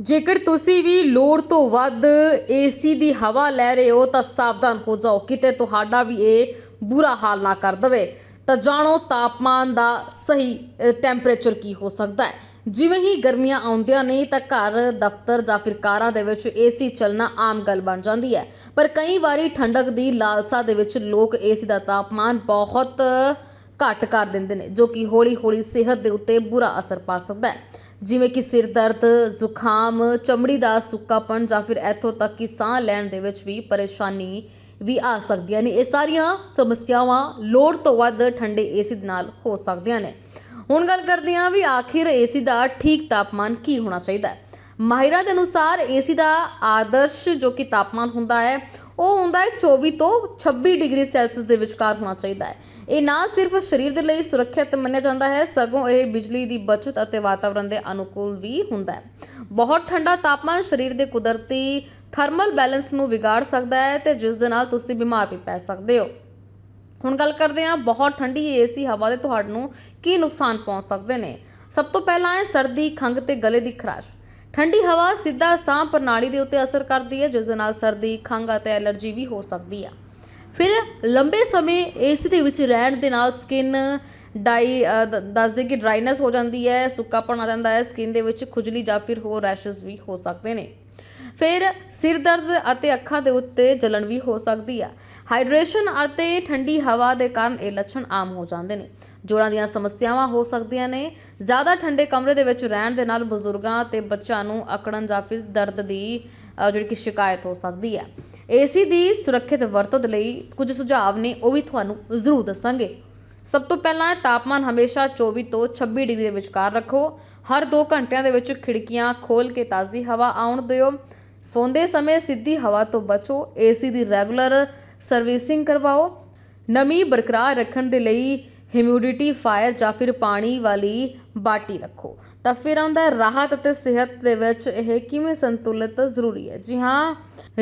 ਜੇਕਰ ਤੁਸੀਂ ਵੀ ਲੋੜ ਤੋਂ ਵੱਧ ਏਸੀ ਦੀ ਹਵਾ ਲੈ ਰਹੇ ਹੋ, ਤਾਂ ਸਾਵਧਾਨ ਹੋ ਜਾਓ। ਕਿਤੇ ਤੁਹਾਡਾ ਵੀ ਇਹ ਬੁਰਾ ਹਾਲ ਨਾ ਕਰ ਦਵੇ। ਤਾਂ ਜਾਣੋ, ਤਾਪਮਾਨ ਦਾ ਸਹੀ ਟੈਂਪਰੇਚਰ ਕੀ ਹੋ ਸਕਦਾ ਹੈ। ਜਿਵੇਂ ਹੀ ਗਰਮੀਆਂ ਆਉਂਦੀਆਂ ਨੇ, ਤਾਂ ਘਰ, ਦਫ਼ਤਰ ਜਾਂ ਫਿਰ ਕਾਰਾਂ ਦੇ ਵਿੱਚ ਏਸੀ ਚੱਲਣਾ ਆਮ ਗੱਲ ਬਣ ਜਾਂਦੀ ਹੈ। ਪਰ ਕਈ ਵਾਰੀ ਠੰਡਕ ਦੀ ਲਾਲਸਾ ਦੇ ਵਿੱਚ ਲੋਕ ਏਸੀ ਦਾ ਤਾਪਮਾਨ ਬਹੁਤ ਘੱਟ ਕਰ ਦਿੰਦੇ ਨੇ, ਜੋ ਕਿ ਹੌਲੀ-ਹੌਲੀ ਸਿਹਤ ਦੇ ਉੱਤੇ ਬੁਰਾ ਅਸਰ ਪਾ ਸਕਦਾ ਹੈ। ਜਿਵੇਂ ਕਿ ਸਿਰ ਦਰਦ, ਜ਼ੁਕਾਮ, ਚਮੜੀ ਦਾ ਸੁੱਕਾਪਣ ਜਾਂ ਫਿਰ ਇੱਥੋਂ ਤੱਕ ਕਿ ਸਾਹ ਲੈਣ ਦੇ ਵਿੱਚ ਵੀ ਪਰੇਸ਼ਾਨੀ ਵੀ ਆ ਸਕਦੀਆਂ ਨੇ। ਇਹ ਸਾਰੀਆਂ ਸਮੱਸਿਆਵਾਂ ਲੋੜ ਤੋਂ ਵੱਧ ਠੰਡੇ ਏਸੀ ਦੇ ਨਾਲ ਹੋ ਸਕਦੀਆਂ ਨੇ। ਹੁਣ ਗੱਲ ਕਰਦੇ ਹਾਂ ਵੀ ਆਖਿਰ ਏਸੀ ਦਾ ਠੀਕ ਤਾਪਮਾਨ ਕੀ ਹੋਣਾ ਚਾਹੀਦਾ ਹੈ। ਮਾਹਿਰਾਂ ਦੇ ਅਨੁਸਾਰ ਏਸੀ ਦਾ ਆਦਰਸ਼ ਜੋ ਕਿ ਤਾਪਮਾਨ ਹੁੰਦਾ ਹੈ ਉਹ ਹੁੰਦਾ ਹੈ 24 ਤੋਂ 26 ਡਿਗਰੀ ਸੈਲਸੀਅਸ ਦੇ ਵਿਚਕਾਰ ਹੋਣਾ ਚਾਹੀਦਾ ਹੈ। ਇਹ ਨਾ ਸਿਰਫ ਸਰੀਰ ਦੇ ਲਈ ਸੁਰੱਖਿਅਤ ਮੰਨਿਆ ਜਾਂਦਾ ਹੈ, ਸਗੋਂ ਇਹ ਬਿਜਲੀ ਦੀ ਬਚਤ ਅਤੇ ਵਾਤਾਵਰਣ ਦੇ ਅਨੁਕੂਲ ਵੀ ਹੁੰਦਾ ਹੈ। ਬਹੁਤ ਠੰਡਾ ਤਾਪਮਾਨ ਸਰੀਰ ਦੇ ਕੁਦਰਤੀ ਥਰਮਲ ਬੈਲੈਂਸ ਨੂੰ ਵਿਗਾੜ ਸਕਦਾ ਹੈ ਤੇ ਜਿਸ ਦੇ ਨਾਲ ਤੁਸੀਂ ਬਿਮਾਰ ਵੀ ਪੈ ਸਕਦੇ ਹੋ। ਹੁਣ ਗੱਲ ਕਰਦੇ ਹਾਂ, ਬਹੁਤ ਠੰਡੀ ਏਸੀ ਹਵਾ ਦੇ ਤੁਹਾਨੂੰ ਕੀ ਨੁਕਸਾਨ ਪਹੁੰਚ ਸਕਦੇ ਨੇ? ਸਭ ਤੋਂ ਪਹਿਲਾਂ ਹੈ ਸਰਦੀ, ਖੰਘ ਤੇ ਗਲੇ ਦੀ ਖਰਾਸ਼। ਠੰਡੀ ਹਵਾ ਸਿੱਧਾ ਸਾਹ ਪ੍ਰਣਾਲੀ ਦੇ ਉੱਤੇ ਅਸਰ ਕਰਦੀ ਹੈ ਜਿਸ ਦੇ ਨਾਲ ਸਰਦੀ, ਖੰਘ ਅਤੇ ਐਲਰਜੀ ਵੀ ਹੋ ਸਕਦੀ ਹੈ ਫਿਰ ਲੰਬੇ ਸਮੇਂ ਏਸੀ ਦੇ ਵਿੱਚ ਰਹਿਣ ਦੇ ਨਾਲ ਸਕਿਨ ਡਾਈ ਦ- ਦੱਸਦੇ ਕਿ ਡਰਾਈਨੈਸ ਹੋ ਜਾਂਦੀ ਹੈ ਸੁੱਕਾਪਣ ਆ ਜਾਂਦਾ ਹੈ ਸਕਿਨ ਦੇ ਵਿੱਚ ਖੁਜਲੀ ਜਾਂ ਫਿਰ ਹੋਰ ਰੈਸ਼ਸ ਵੀ ਹੋ ਸਕਦੇ ਨੇ। ਫਿਰ ਸਿਰ ਦਰਦ ਅਤੇ ਅੱਖਾਂ ਦੇ ਉੱਤੇ ਜਲਣ ਵੀ ਹੋ ਸਕਦੀ ਹੈ ਹਾਈਡਰੇਸ਼ਨ ਅਤੇ ਠੰਡੀ ਹਵਾ ਦੇ ਕਾਰਨ ਇਹ ਲੱਛਣ ਆਮ ਹੋ ਜਾਂਦੇ ਨੇ। ਜੋੜਾਂ ਦੀਆਂ ਸਮੱਸਿਆਵਾਂ ਹੋ ਸਕਦੀਆਂ ਨੇ। ਜ਼ਿਆਦਾ ਠੰਡੇ ਕਮਰੇ ਦੇ ਵਿੱਚ ਰਹਿਣ ਦੇ ਨਾਲ ਬਜ਼ੁਰਗਾਂ ਤੇ ਬੱਚਿਆਂ ਨੂੰ ਅਕੜਨ ਜਾਂ ਫਿਰ ਦਰਦ ਦੀ ਜਿਹੜੀ ਕਿ ਸ਼ਿਕਾਇਤ ਹੋ ਸਕਦੀ ਹੈ ਏਸੀ ਦੀ ਸੁਰੱਖਿਅਤ ਵਰਤੋਂ ਦੇ ਲਈ ਕੁਝ ਸੁਝਾਅ ਨੇ, ਉਹ ਵੀ ਤੁਹਾਨੂੰ ਜ਼ਰੂਰ ਦੱਸਾਂਗੇ। ਸਭ ਤੋਂ ਪਹਿਲਾਂ ਤਾਪਮਾਨ ਹਮੇਸ਼ਾ 24 ਤੋਂ 26 ਡਿਗਰੀ ਦੇ ਵਿਚਕਾਰ ਰੱਖੋ। ਹਰ 2 ਘੰਟਿਆਂ ਦੇ ਵਿੱਚ ਖਿੜਕੀਆਂ ਖੋਲ ਕੇ ਤਾਜ਼ੀ ਹਵਾ ਆਉਣ ਦਿਓ। ਸੌਂਦੇ ਸਮੇਂ ਸਿੱਧੀ ਹਵਾ ਤੋਂ ਬਚੋ ਏਸੀ ਦੀ ਰੈਗੂਲਰ ਸਰਵਿਸਿੰਗ ਕਰਵਾਓ, ਨਮੀ ਬਰਕਰਾਰ ਰੱਖਣ ਦੇ ਲਈ ਹਿਮਿਊਡਿਟੀ ਫਾਇਰ ਜਾਂ ਫਿਰ ਪਾਣੀ ਵਾਲੀ ਬਾਟੀ ਰੱਖੋ। ਤਾਂ ਫਿਰ ਆਉਂਦਾ ਰਾਹਤ ਅਤੇ ਸਿਹਤ ਦੇ ਵਿੱਚ ਇਹ ਕਿਵੇਂ ਸੰਤੁਲਿਤ ਜ਼ਰੂਰੀ ਹੈ? ਜੀ ਹਾਂ,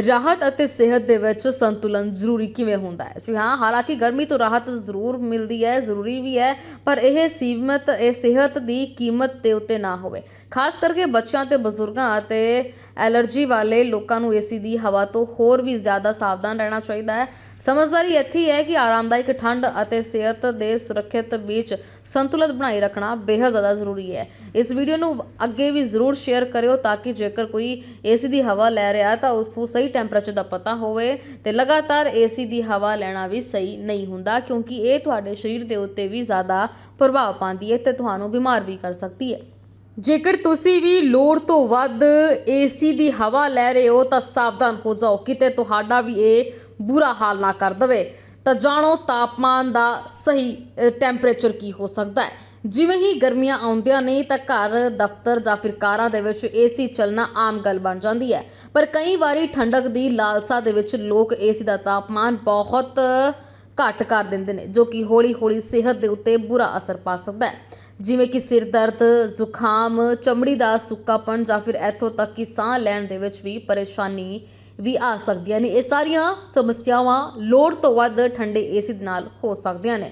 ਰਾਹਤ ਅਤੇ ਸਿਹਤ ਦੇ ਵਿੱਚ ਸੰਤੁਲਨ ਜ਼ਰੂਰੀ ਕਿਵੇਂ ਹੁੰਦਾ ਹੈ? ਜੀ ਹਾਂ, ਹਾਲਾਂਕਿ ਗਰਮੀ ਤੋਂ ਰਾਹਤ ਜ਼ਰੂਰ ਮਿਲਦੀ ਹੈ, ਜ਼ਰੂਰੀ ਵੀ ਹੈ, ਪਰ ਇਹ ਸੀਮਤ, ਇਹ ਸਿਹਤ ਦੀ ਕੀਮਤ ਦੇ ਉੱਤੇ ਨਾ ਹੋਵੇ। ਖਾਸ ਕਰਕੇ ਬੱਚਿਆਂ ਤੇ ਬਜ਼ੁਰਗਾਂ ਅਤੇ ਐਲਰਜੀ ਵਾਲੇ ਲੋਕਾਂ ਨੂੰ ਏਸੀ ਦੀ ਹਵਾ ਤੋਂ ਹੋਰ ਵੀ ਜ਼ਿਆਦਾ ਸਾਵਧਾਨ ਰਹਿਣਾ ਚਾਹੀਦਾ ਹੈ। ਸਮਝਦਾਰੀ ਇੱਥੇ ਹੈ ਕਿ ਆਰਾਮਦਾਇਕ ਠੰਡ ਅਤੇ ਸਿਹਤ ਦੇ ਸੁਰੱਖਿਅਤ ਵਿੱਚ ਸੰਤੁਲਨ ਬਣਾਈ ਰੱਖਣਾ ਬੇਹੱਦ ਜ਼ਿਆਦਾ ਜ਼ਰੂਰੀ ਹੈ। ਇਸ ਵੀਡੀਓ ਨੂੰ ਅੱਗੇ ਵੀ ਜ਼ਰੂਰ ਸ਼ੇਅਰ ਕਰਿਓ ਤਾਂ ਕਿ ਜੇਕਰ ਕੋਈ ਏਸੀ ਦੀ ਹਵਾ ਲੈ ਰਿਹਾ ਤਾਂ ਉਸ ਨੂੰ ਸਹੀ ਟੈਂਪਰੇਚਰ ਦਾ ਪਤਾ ਹੋਵੇ ਤੇ ਲਗਾਤਾਰ ਏਸੀ ਦੀ ਹਵਾ ਲੈਣਾ ਵੀ ਸਹੀ ਨਹੀਂ ਹੁੰਦਾ ਕਿਉਂਕਿ ਇਹ ਤੁਹਾਡੇ ਸਰੀਰ ਦੇ ਉੱਤੇ ਵੀ ਜ਼ਿਆਦਾ ਪ੍ਰਭਾਵ ਪਾਉਂਦੀ ਹੈ ਤੇ ਤੁਹਾਨੂੰ ਬਿਮਾਰ ਵੀ ਕਰ ਸਕਦੀ ਹੈ। ਜੇਕਰ ਤੁਸੀਂ ਵੀ ਲੋੜ ਤੋਂ ਵੱਧ ਏਸੀ ਦੀ ਹਵਾ ਲੈ ਰਹੇ ਹੋ ਤਾਂ ਸਾਵਧਾਨ ਹੋ ਜਾਓ। ਕਿਤੇ ਤੁਹਾਡਾ ਵੀ ਇਹ ਬੁਰਾ ਹਾਲ ਨਾ ਕਰ ਦਵੇ, ਤਾਂ ਜਾਣੋ ਤਾਪਮਾਨ ਦਾ ਸਹੀ ਟੈਂਪਰੇਚਰ ਕੀ ਹੋ ਸਕਦਾ ਹੈ। ਜਿਵੇਂ ਹੀ ਗਰਮੀਆਂ ਆਉਂਦੀਆਂ ਨੇ, ਤਾਂ ਘਰ, ਦਫ਼ਤਰ ਜਾਂ ਫਿਰ ਕਾਰਾਂ ਦੇ ਵਿੱਚ ਏਸੀ ਚੱਲਣਾ ਆਮ ਗੱਲ ਬਣ ਜਾਂਦੀ ਹੈ। ਪਰ ਕਈ ਵਾਰੀ ਠੰਡਕ ਦੀ ਲਾਲਸਾ ਦੇ ਵਿੱਚ ਲੋਕ ਏਸੀ ਦਾ ਤਾਪਮਾਨ ਬਹੁਤ ਘੱਟ ਕਰ ਦਿੰਦੇ ਨੇ, ਜੋ ਕਿ ਹੌਲੀ-ਹੌਲੀ ਸਿਹਤ ਦੇ ਉੱਤੇ ਬੁਰਾ ਅਸਰ ਪਾ ਸਕਦਾ ਹੈ। ਜਿਵੇਂ ਕਿ ਸਿਰ ਦਰਦ, ਜ਼ੁਕਾਮ, ਚਮੜੀ ਦਾ ਸੁੱਕਾਪਣ ਜਾਂ ਫਿਰ ਇੱਥੋਂ ਤੱਕ ਕਿ ਸਾਹ ਲੈਣ ਦੇ ਵਿੱਚ ਵੀ ਪਰੇਸ਼ਾਨੀ ਵੀ ਆ ਸਕਦੀਆਂ ਨੇ। ਇਹ ਸਾਰੀਆਂ ਸਮੱਸਿਆਵਾਂ ਲੋੜ ਤੋਂ ਵੱਧ ਠੰਡੇ ਏਸੀ ਦੇ ਨਾਲ ਹੋ ਸਕਦੀਆਂ ਨੇ।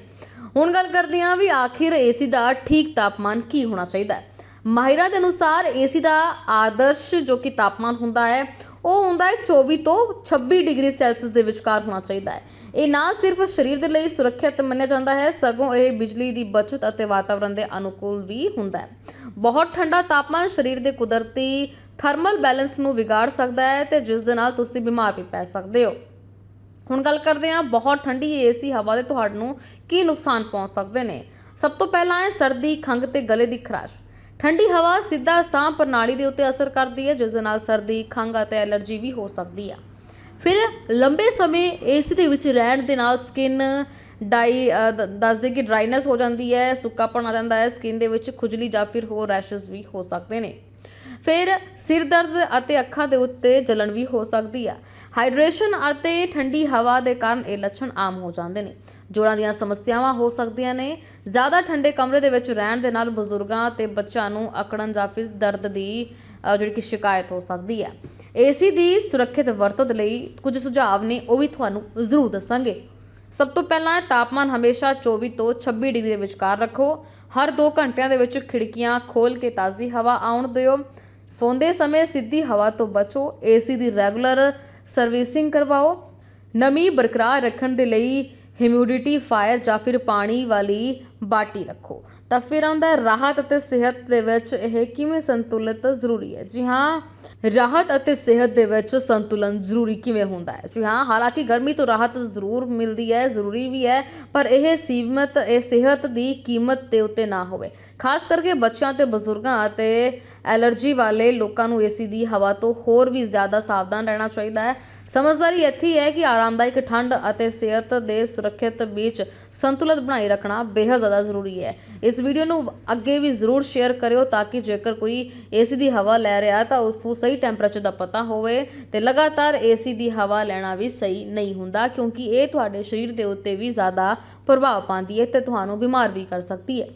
ਹੁਣ ਗੱਲ ਕਰਦੇ ਹਾਂ ਵੀ ਆਖਿਰ ਏਸੀ ਦਾ ਠੀਕ ਤਾਪਮਾਨ ਕੀ ਹੋਣਾ ਚਾਹੀਦਾ ਹੈ। ਮਾਹਿਰਾਂ ਦੇ ਅਨੁਸਾਰ ਏਸੀ ਦਾ ਆਦਰਸ਼ ਜੋ ਕਿ ਤਾਪਮਾਨ ਹੁੰਦਾ ਹੈ, ਉਹ ਹੁੰਦਾ ਹੈ 24 ਤੋਂ 26 ਡਿਗਰੀ ਸੈਲਸੀਅਸ ਦੇ ਵਿਚਕਾਰ ਹੋਣਾ ਚਾਹੀਦਾ ਹੈ। ਇਹ ਨਾ ਸਿਰਫ ਸਰੀਰ ਦੇ ਲਈ ਸੁਰੱਖਿਅਤ ਮੰਨਿਆ ਜਾਂਦਾ ਹੈ, ਸਗੋਂ ਇਹ ਬਿਜਲੀ ਦੀ ਬਚਤ ਅਤੇ ਵਾਤਾਵਰਣ ਦੇ ਅਨੁਕੂਲ ਵੀ ਹੁੰਦਾ ਹੈ। ਬਹੁਤ ਠੰਡਾ ਤਾਪਮਾਨ ਸਰੀਰ ਦੇ ਕੁਦਰਤੀ ਥਰਮਲ ਬੈਲੈਂਸ ਨੂੰ ਵਿਗਾੜ ਸਕਦਾ ਹੈ ਤੇ ਜਿਸ ਦੇ ਨਾਲ ਤੁਸੀਂ ਬਿਮਾਰ ਵੀ ਪੈ ਸਕਦੇ ਹੋ। ਹੁਣ ਗੱਲ ਕਰਦੇ ਹਾਂ, ਬਹੁਤ ਠੰਡੀ ਏਸੀ ਹਵਾ ਦੇ ਤੁਹਾਨੂੰ ਕੀ ਨੁਕਸਾਨ ਪਹੁੰਚ ਸਕਦੇ ਨੇ। ਸਭ ਤੋਂ ਪਹਿਲਾਂ ਹੈ ਸਰਦੀ, ਖੰਘ ਤੇ ਗਲੇ ਦੀ ਖਰਾਸ਼। ਠੰਡੀ ਹਵਾ ਸਿੱਧਾ ਸਾਹ ਪ੍ਰਣਾਲੀ ਦੇ ਉੱਤੇ ਅਸਰ ਕਰਦੀ ਹੈ, ਜਿਸ ਦੇ ਨਾਲ ਸਰਦੀ, ਖੰਘ ਅਤੇ ਐਲਰਜੀ ਵੀ ਹੋ ਸਕਦੀ ਹੈ ਫਿਰ ਲੰਬੇ ਸਮੇਂ ਏਸੀ ਦੇ ਵਿੱਚ ਰਹਿਣ ਦੇ ਨਾਲ ਸਕਿਨ ਡਾਈ ਦ- ਦੱਸਦੇ ਕਿ ਡਰਾਈਨੈਸ ਹੋ ਜਾਂਦੀ ਹੈ ਸੁੱਕਾਪਣ ਆ ਜਾਂਦਾ ਹੈ, ਸਕਿਨ ਦੇ ਵਿੱਚ ਖੁਜਲੀ ਜਾਂ ਫਿਰ ਹੋਰ ਰੈਸ਼ਸ ਵੀ ਹੋ ਸਕਦੇ ਨੇ। ਫਿਰ ਸਿਰ ਦਰਦ ਅਤੇ ਅੱਖਾਂ ਦੇ ਉੱਤੇ ਜਲਣ ਵੀ ਹੋ ਸਕਦੀ ਹੈ ਹਾਈਡਰੇਸ਼ਨ ਅਤੇ ਠੰਡੀ ਹਵਾ ਦੇ ਕਾਰਨ ਇਹ ਲੱਛਣ ਆਮ ਹੋ ਜਾਂਦੇ ਨੇ। ਜੋੜਾਂ ਦੀਆਂ ਸਮੱਸਿਆਵਾਂ ਹੋ ਸਕਦੀਆਂ ਨੇ। ਜ਼ਿਆਦਾ ਠੰਡੇ ਕਮਰੇ ਦੇ ਵਿੱਚ ਰਹਿਣ ਦੇ ਨਾਲ ਬਜ਼ੁਰਗਾਂ ਤੇ ਬੱਚਿਆਂ ਨੂੰ ਅਕੜਨ ਜਾਂ ਫਿਰ ਦਰਦ ਦੀ ਜਿਹੜੀ ਕਿ ਸ਼ਿਕਾਇਤ ਹੋ ਸਕਦੀ ਹੈ ਏਸੀ ਦੀ ਸੁਰੱਖਿਅਤ ਵਰਤੋਂ ਦੇ ਲਈ ਕੁਝ ਸੁਝਾਅ ਨੇ, ਉਹ ਵੀ ਤੁਹਾਨੂੰ ਜ਼ਰੂਰ ਦੱਸਾਂਗੇ। ਸਭ ਤੋਂ ਪਹਿਲਾਂ ਤਾਪਮਾਨ ਹਮੇਸ਼ਾ 24 ਤੋਂ 26 ਡਿਗਰੀ ਦੇ ਵਿਚਕਾਰ ਰੱਖੋ। ਹਰ 2 ਘੰਟਿਆਂ ਦੇ ਵਿੱਚ ਖਿੜਕੀਆਂ ਖੋਲ ਕੇ ਤਾਜ਼ੀ ਹਵਾ ਆਉਣ ਦਿਓ। ਸੌਂਦੇ ਸਮੇਂ ਸਿੱਧੀ ਹਵਾ ਤੋਂ ਬਚੋ। ਏਸੀ ਦੀ ਰੈਗੂਲਰ ਸਰਵਿਸਿੰਗ ਕਰਵਾਓ। ਨਮੀ ਬਰਕਰਾਰ ਰੱਖਣ ਦੇ ਲਈ ਹਿਊਮਿਡਿਟੀ, ਫਾਇਰ ਜਾਂ ਫਿਰ ਪਾਣੀ ਵਾਲੀ ਬਾਟੀ ਰੱਖੋ। ਤਾਂ ਫਿਰ ਆਉਂਦਾ ਰਾਹਤ ਅਤੇ ਸਿਹਤ ਦੇ ਵਿੱਚ ਇਹ ਕਿਵੇਂ ਸੰਤੁਲਿਤ ਜ਼ਰੂਰੀ ਹੈ? ਜੀ ਹਾਂ, ਰਾਹਤ ਅਤੇ ਸਿਹਤ ਦੇ ਵਿੱਚ ਸੰਤੁਲਨ ਜ਼ਰੂਰੀ ਕਿਵੇਂ ਹੁੰਦਾ ਹੈ? ਜੀ ਹਾਂ, ਹਾਲਾਂਕਿ ਗਰਮੀ ਤੋਂ ਰਾਹਤ ਜ਼ਰੂਰ ਮਿਲਦੀ ਹੈ, ਜ਼ਰੂਰੀ ਵੀ ਹੈ, ਪਰ ਇਹ ਸੀਮਤ, ਇਹ ਸਿਹਤ ਦੀ ਕੀਮਤ ਦੇ ਉੱਤੇ ਨਾ ਹੋਵੇ। ਖਾਸ ਕਰਕੇ ਬੱਚਿਆਂ ਤੇ ਬਜ਼ੁਰਗਾਂ ਅਤੇ ਐਲਰਜੀ ਵਾਲੇ ਲੋਕਾਂ ਨੂੰ ਏਸੀ ਦੀ ਹਵਾ ਤੋਂ ਹੋਰ ਵੀ ਜ਼ਿਆਦਾ ਸਾਵਧਾਨ ਰਹਿਣਾ ਚਾਹੀਦਾ ਹੈ। ਸਮਝਦਾਰੀ ਇੱਥੇ ਹੈ ਕਿ ਆਰਾਮਦਾਇਕ ਠੰਡ ਅਤੇ ਸਿਹਤ ਦੇ ਸੁਰੱਖਿਅਤ ਵਿੱਚ ਸੰਤੁਲਨ ਬਣਾਈ ਰੱਖਣਾ ਬੇਹੱਦ ਜ਼ਿਆਦਾ ਜ਼ਰੂਰੀ ਹੈ। ਇਸ ਵੀਡੀਓ ਨੂੰ ਅੱਗੇ ਵੀ ਜ਼ਰੂਰ ਸ਼ੇਅਰ ਕਰਿਓ ਤਾਂ ਕਿ ਜੇਕਰ ਕੋਈ ਏਸੀ ਦੀ ਹਵਾ ਲੈ ਰਿਹਾ ਤਾਂ ਉਸ ਨੂੰ ਸਹੀ ਟੈਂਪਰੇਚਰ ਦਾ ਪਤਾ ਹੋਵੇ ਤੇ ਲਗਾਤਾਰ ਏਸੀ ਦੀ ਹਵਾ ਲੈਣਾ ਵੀ ਸਹੀ ਨਹੀਂ ਹੁੰਦਾ ਕਿਉਂਕਿ ਇਹ ਤੁਹਾਡੇ ਸਰੀਰ ਦੇ ਉੱਤੇ ਵੀ ਜ਼ਿਆਦਾ ਪ੍ਰਭਾਵ ਪਾਉਂਦੀ ਹੈ ਤੇ ਤੁਹਾਨੂੰ ਬਿਮਾਰ ਵੀ ਕਰ ਸਕਦੀ ਹੈ।